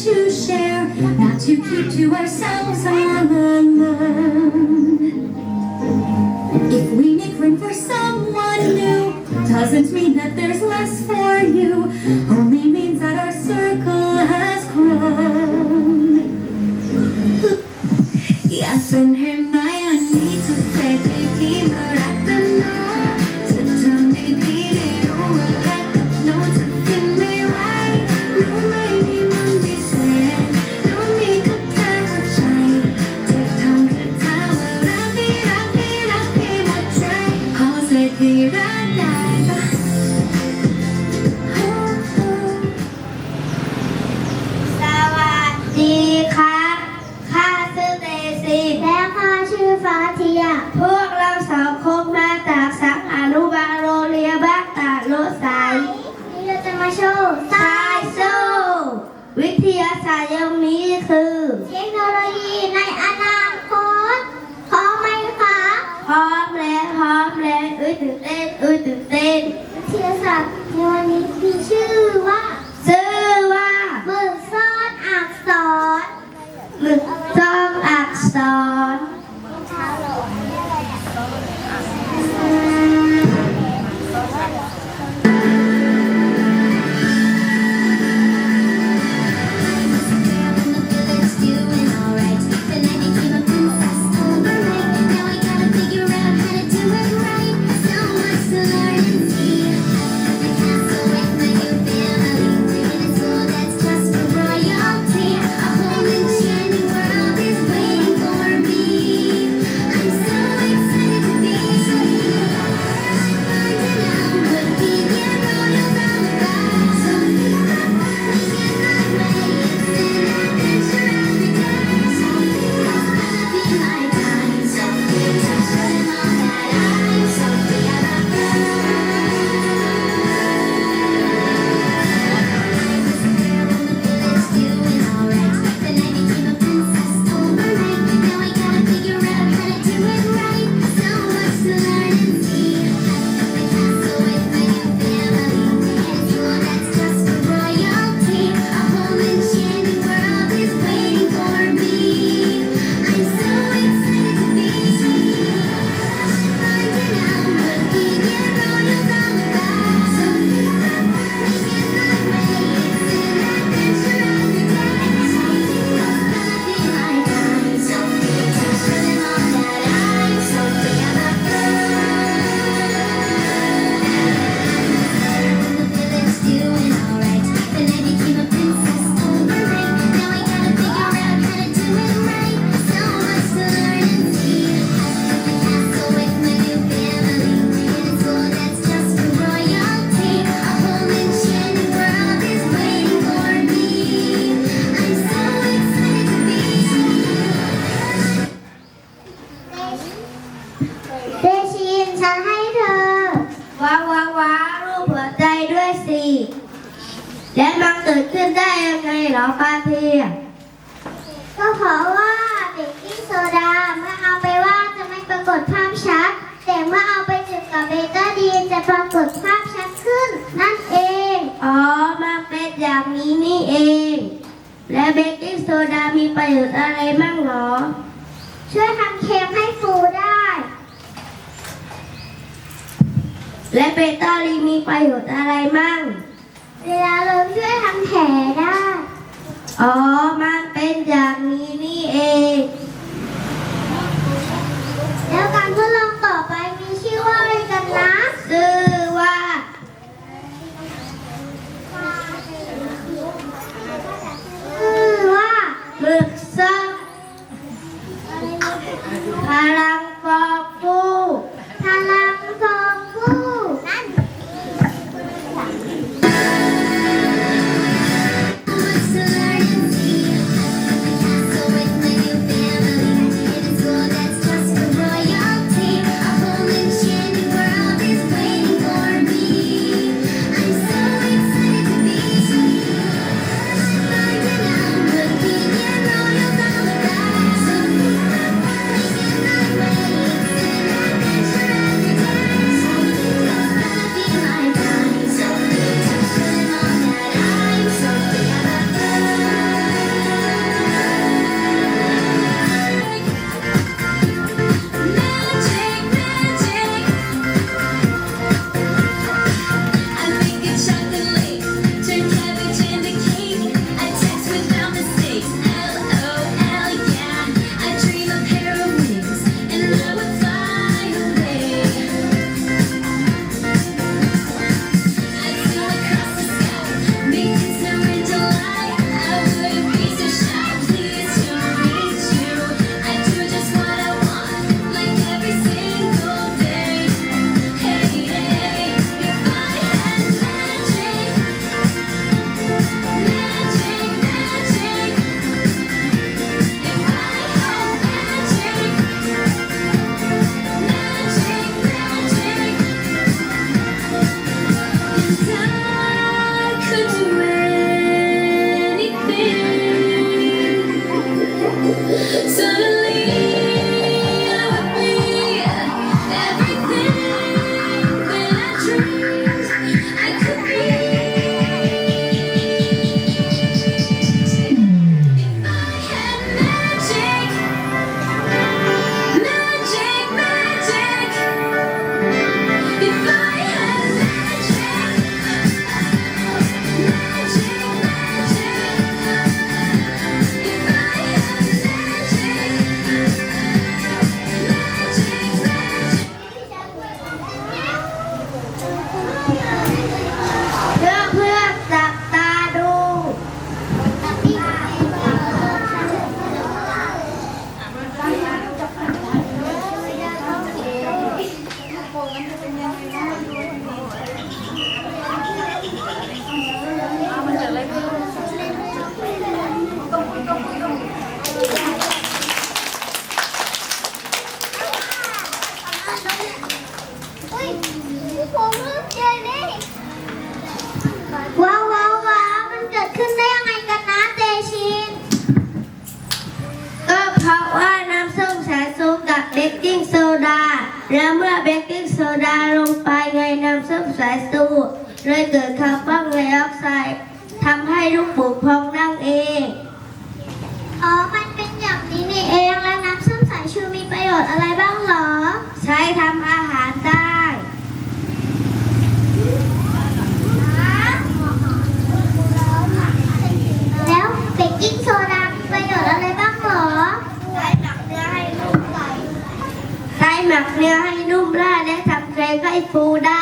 to share, not to keep to ourselves all alone. If we make room for someone new, doesn't mean that there's less for you, only means that our circle has grown. Yes, and a to play ร้อมแล้วอุ้ยตื่นเต้นอุ้ยตื่นเต้นวิทยาศาสตร์ในวันนี้มีชื่อว่าชื่อว่าหมึกซ่อนอักษรหมึกซ่อนอักษร เกิดขึ้นได้ยังไงเหรอฟาเทียก็เพราะว่าเบกกิ้งโซดาเมื่อเอาไปว่าจะไม่ปรากฏภาพชัด แต่เมื่อเอาไปจุดกับเบเตอร์ดีนจะปรากฏภาพชัดขึ้น นั่นเอง อ๋อมันเป็นอย่างนี้นี่เอง และเบกกิ้งโซดามีประโยชน์อะไรมั่งหรอ ช่วยทำเค้กให้ฟูได้ และเบต้าลีมีประโยชน์อะไรมั่ง เวลาเราช่วยทำแผลได้ อ๋อ มันเป็นอย่างนี้นี่เอง แล้วการทดลอง ว้าวว้าวว้ามันเกิดขึ้นได้ยังไงกันนะเตชิน ก็เพราะว่าน้ำส้มสายชูกับเบกกิ้งโซดา แล้วเมื่อเบกกิ้งโซดาลงไปในน้ำส้มสายชูเลยเกิดคาร์บอนไดออกไซด์ทำให้ลูกบุกพองนั่งเอง อ๋อ มันเป็นอย่างนี้นี่เอง แล้วน้ำส้มสายชูมีประโยชน์อะไร เนื้อให้นุ่มร่าและทำเค้กให้ฟูได้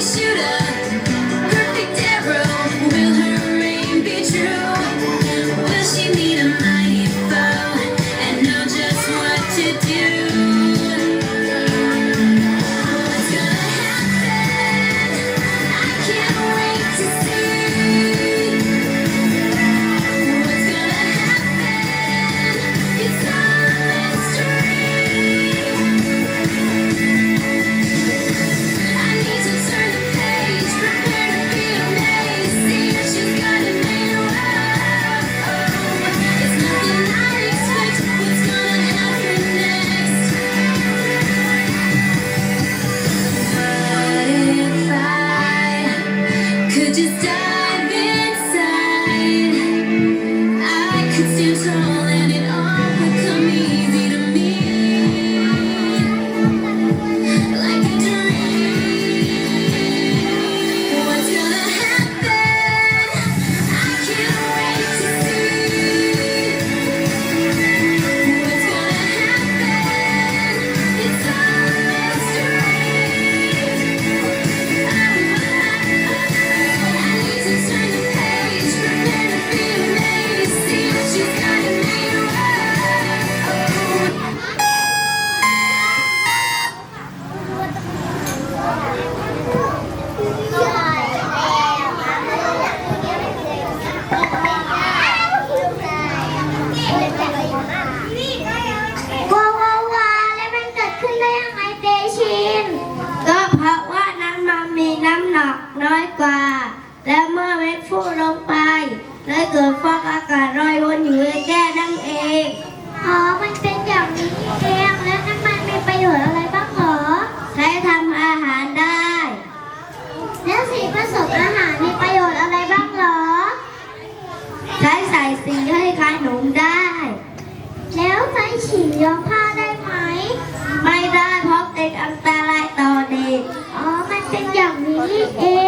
shooter. Hey.